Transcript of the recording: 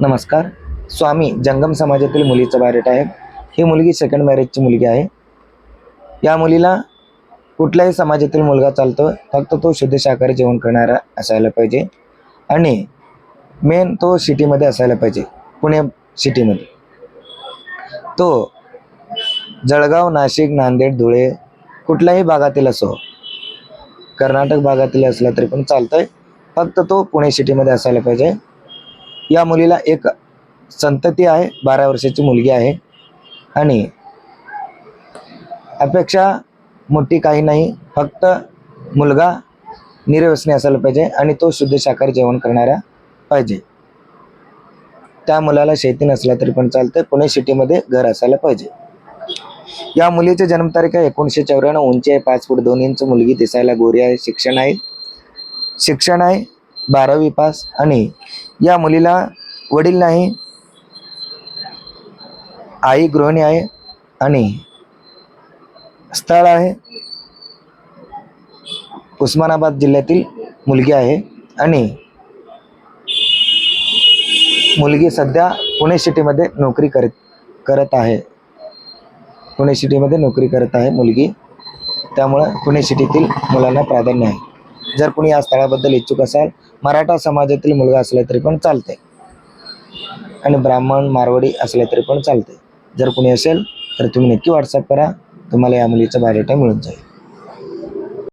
नमस्कार. स्वामी जंगम समाजातील मुलीचं बायोडेटा आहे. ही मुलगी सेकंड मॅरेजची मुलगी आहे. या मुलीला कुठल्याही समाजातील मुलगा चालतो फक्त तो शुद्ध शाकाहारी जेवण करणारा असायला पाहिजे. आणि मेन तो सिटीमध्ये असायला पाहिजे पुणे सिटीमध्ये तो जळगाव नाशिक नांदेड धुळे कुठल्याही भागातील असो कर्नाटक भागातील असला तरी पण चालतंय. फक्त तो पुणे सिटीमध्ये असायला पाहिजे. या मुलीला एक संतती आहे बारा वर्षाची मुलगी आहे. आणि अपेक्षा मोठी काही नाही फक्त मुलगा निर्व्यसनी असायला पाहिजे आणि तो शुद्ध शाकाहारी जेवण करणारा पाहिजे. त्या मुलाला शेती नसला तरी पण चालतंय पुणे सिटीमध्ये घर असायला पाहिजे. या मुलीची जन्मतारीख आहे एकोणीसशे चौऱ्याण्णव उंची आहे पाच फूट दोन इंच मुलगी दिसायला गोरी आहे शिक्षण आहे. शिक्षण आहे बारावी पास आणि या मुलीला वडील नाही आई गृहिणी आहे आणि स्थळ आहे. उस्मानाबाद जिल्ह्यातील मुलगी आहे आणि मुलगी सध्या पुणे सिटीमध्ये नोकरी करत करत आहे. पुणे सिटीमध्ये नोकरी करत आहे मुलगी. त्यामुळं पुणे सिटीतील मुलांना प्राधान्य आहे. जर कुणी या स्थळाबद्दल इच्छुक असाल मराठा समाजातील मुलगा असला तरी पण चालते आणि ब्राह्मण मारवाडी असले तरी पण चालते जर कुणी असेल तर तुम्ही नक्की व्हॉट्सअप करा. तुम्हाला या मुलीचं बायोडेटा मिळून जाईल.